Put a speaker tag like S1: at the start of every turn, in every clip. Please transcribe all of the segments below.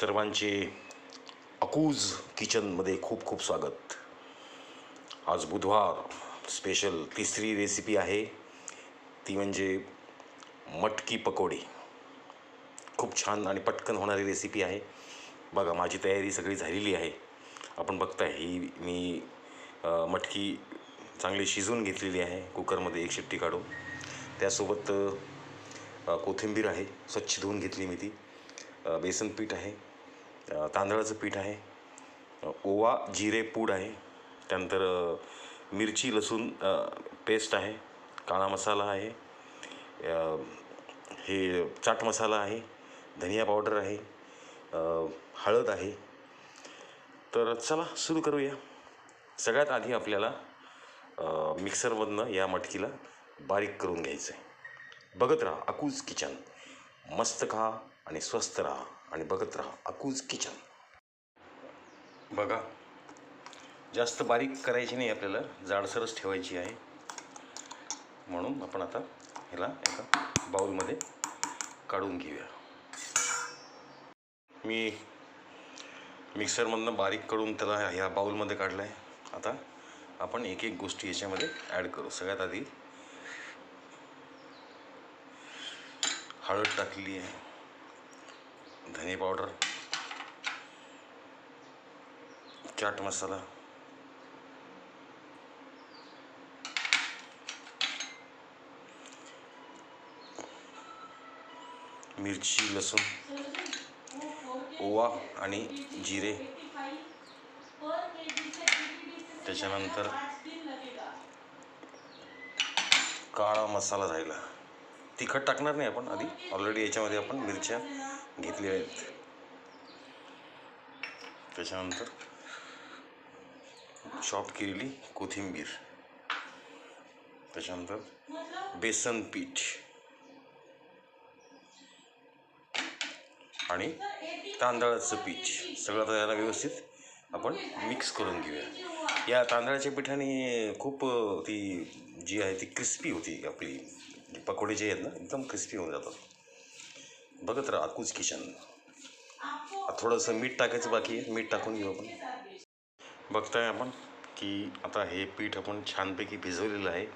S1: सर्वांचे अकूज किचनमध्ये खूप खूप स्वागत. आज बुधवार स्पेशल तिसरी रेसिपी आहे. ती म्हणजे मटकी पकोडी. खूप छान आणि पटकन होणारी रेसिपी आहे. बघा माझी तयारी सगळी झालेली आहे. आपण बघताय ही मी मटकी चांगली शिजवून घेतलेली आहे. कुकरमध्ये एक शिट्टी काढून. त्यासोबत कोथिंबीर आहे. स्वच्छ धुवून घेतली मी ती. बेसन पीठ आहे तांदळाचं पीठ आहे ओवा जिरे पूड आहे त्यानंतर मिरची लसूण पेस्ट आहे काळा मसाला आहे हे चाट मसाला आहे धनिया पावडर आहे हळद आहे. तर चला सुरू करूया. सगळ्यात आधी आपल्याला मिक्सरमधनं या मटकीला बारीक करून घ्यायचं आहे बघत राहा अकूज किचन. मस्त खा. आणि स्वस्त राहा आणि बघत राहा. अकूज किचन. बघा जास्त बारीक करायची नाही आपल्याला जाडसरच ठेवायची आहे. म्हणून आपण आता ह्याला एका बाऊलमध्ये काढून घेऊया. मी मिक्सरमधनं बारीक करून त्याला ह्या बाऊलमध्ये काढलं आहे आता आपण एक एक गोष्टी याच्यामध्ये ॲड करू. सगळ्यात आधी हळद टाकलेली आहे. धने पावडर चाट मसाला मिरची लसूण ओवा आणि जिरे. त्याच्यानंतर काळा मसाला राहिला. तिखट टाकणार नाही आपण आधी. ऑलरेडी याच्यामध्ये आपण मिरच्या घेतल्या आहेत. त्याच्यानंतर शॉप केलेली कोथिंबीर. त्याच्यानंतर बेसन पीठ. आणि तांदळाचं पीठ. सगळं आता याला व्यवस्थित आपण मिक्स करून घेऊया. या तांदळाच्या पिठाने खूप ती जी आहे ती क्रिस्पी होती आपली. पकोडे जे आहेत ना एकदम क्रिस्पी होऊन जातात. बघत राहा अकूज किचन. थोडंसं मीठ टाकायचं बाकी आहे मीठ टाकून घेऊ आपण. बघताय आपण की आता हे पीठ आपण छानपैकी भिजवलेलं आहे.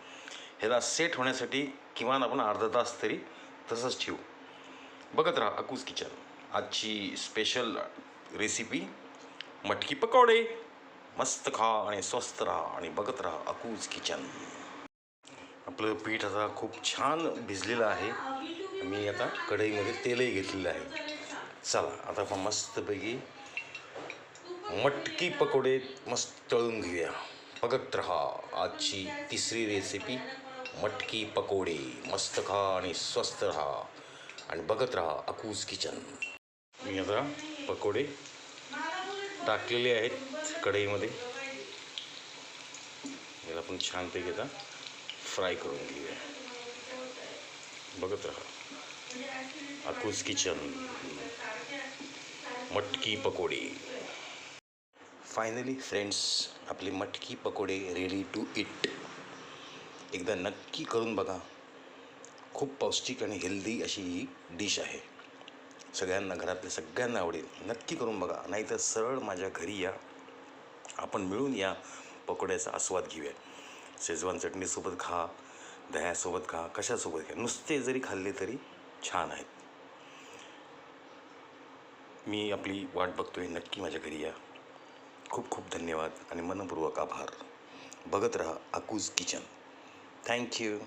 S1: ह्याला सेट होण्यासाठी किमान आपण अर्धा तास तरी तसंच ठेवू. बघत राहा अकूज किचन. आजची स्पेशल रेसिपी मटकी पकोडे. मस्त खा आणि स्वस्त राहा आणि बघत राहा अकूज किचन. आपलं पीठ आता खूप छान भिजलेलं आहे. मी आता कढईमध्ये तेलही घेतलेलं आहे. चला आता आपण मस्तपैकी मटकी पकोडे मस्त तळून घेऊया. बघत राहा आजची तिसरी रेसिपी मटकी पकोडे. मस्त खा आणि स्वस्त राहा. आणि बघत राहा अकूज किचन मी आता पकोडे टाकलेले आहेत कढईमध्ये. याला आपण छानपैकी आता फ्राय करून घेऊया. बघत राहा. अकूज किचन. मटकी पकोडे. फायनली फ्रेंड्स आपली मटकी पकोडे रेडी टू इट एकदा नक्की करून बघा. खूप पौष्टिक आणि हेल्दी अशी ही डिश आहे. सगळ्यांना घरातल्या सगळ्यांना आवडेल. नक्की करून बघा. नाहीतर सरळ माझ्या घरी या. आपण मिळून या पकोड्याचा आस्वाद घेऊया. शेजवान चटणीसोबत खा दह्यासोबत खा कशासोबत खा. नुसते जरी खाल्ले तरी छान आहेत. मी आपली वाट बघतोय नक्की माझ्या घरी या. खूप खूप धन्यवाद आणि मनपूर्वक आभार. बघत राहा अकूज किचन. थँक्यू